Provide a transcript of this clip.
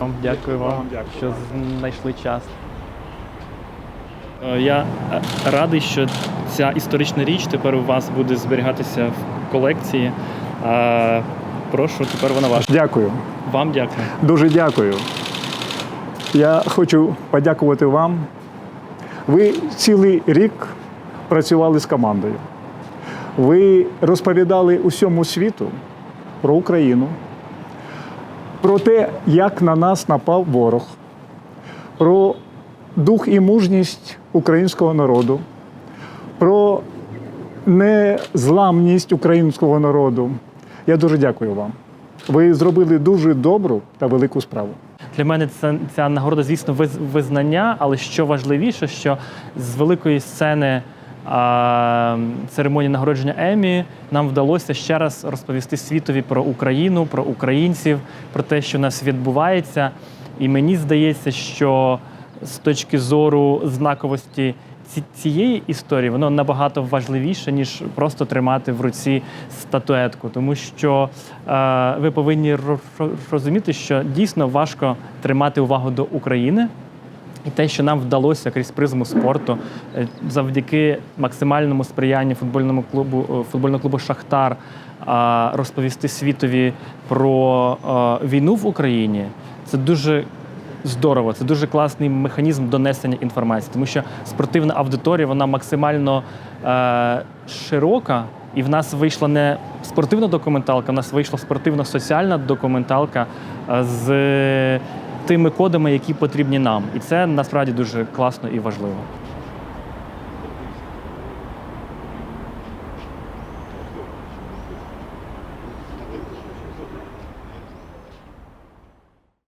Вам дякую вам, дякую. що знайшли час. Е, Я е, радий, що ця історична річ тепер у вас буде зберігатися в колекції. Прошу, тепер вона ваша. Дякую. Вам дякую. Дуже дякую. Я хочу подякувати вам. Ви цілий рік працювали з командою. Ви розповідали усьому світу про Україну, про те, як на нас напав ворог, про дух і мужність українського народу, про незламність українського народу. Я дуже дякую вам. Ви зробили дуже добру та велику справу. Для мене це ця нагорода, звісно, визнання, але що важливіше, що з великої сцени церемонії нагородження Емі нам вдалося ще раз розповісти світові про Україну, про українців, про те, що у нас відбувається. І мені здається, що з точки зору знаковості ці- цієї історії воно набагато важливіше, ніж просто тримати в руці статуетку. Тому що е, ви повинні ро- ро- розуміти, що дійсно важко тримати увагу до України. І те, що нам вдалося крізь призму спорту, е, завдяки максимальному сприянню футбольному клубу е, футбольного клубу Шахтар розповісти світові про е, війну в Україні, це дуже здорово. Це дуже класний механізм донесення інформації, тому що спортивна аудиторія вона максимально е, широка. І в нас вийшла не спортивна документалка, в нас вийшла спортивно-соціальна документалка е, з тими кодами, які потрібні нам. І це насправді дуже класно і важливо.